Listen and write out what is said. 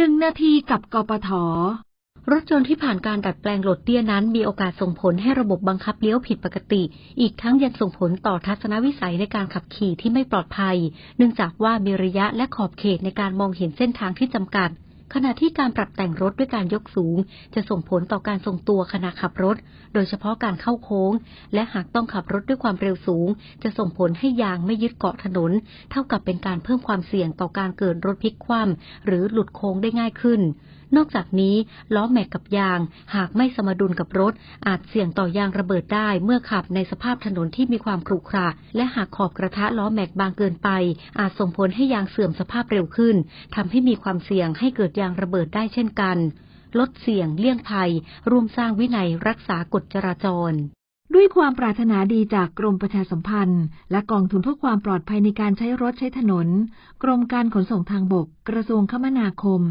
หนึ่งนาทีกับกปท รถยนต์ที่ผ่านการดัดแปลงโหลดเตี้ยนั้น มีโอกาสส่งผลให้ระบบบังคับเลี้ยวผิดปกติ อีกทั้งยังส่งผลต่อทัศนวิสัยในการขับขี่ที่ไม่ปลอดภัย เนื่องจากว่ามีระยะและขอบเขตในการมองเห็นเส้นทางที่จำกัด ขณะที่การปรับแต่งรถด้วยการยกสูง จะส่งผลต่อการทรงตัวขณะขับรถ โดยเฉพาะการเข้าโค้ง และหากต้องขับรถด้วยความเร็วสูง จะส่งผลให้ยางไม่ยึดเกาะถนน เท่ากับเป็นการเพิ่มความเสี่ยงต่อการเกิดรถพลิกคว่ำหรือหลุดโค้งได้ง่ายขึ้นนอกจากนี้ ล้อแม็กกับยาง หากไม่สมดุลกับรถ อาจเสี่ยงต่อยางระเบิดได้เมื่อขับในสภาพถนนที่มีความขรุขระ และหากขอบกระทะล้อแม็กบางเกินไป อาจส่งผลให้ยางเสื่อมสภาพเร็วขึ้นทำให้มีความเสี่ยงให้เกิดยางระเบิดได้เช่นกัน ลดเสี่ยงเลี่ยงภัยร่วมสร้างวินัยรักษากฎจราจรด้วยความปรารถนาดีจากกรมประชาสัมพันธ์ และกองทุนเพื่อความปลอดภัยในการใช้รถใช้ถนน กรมการขนส่งทางบก กระทรวงคมนาคม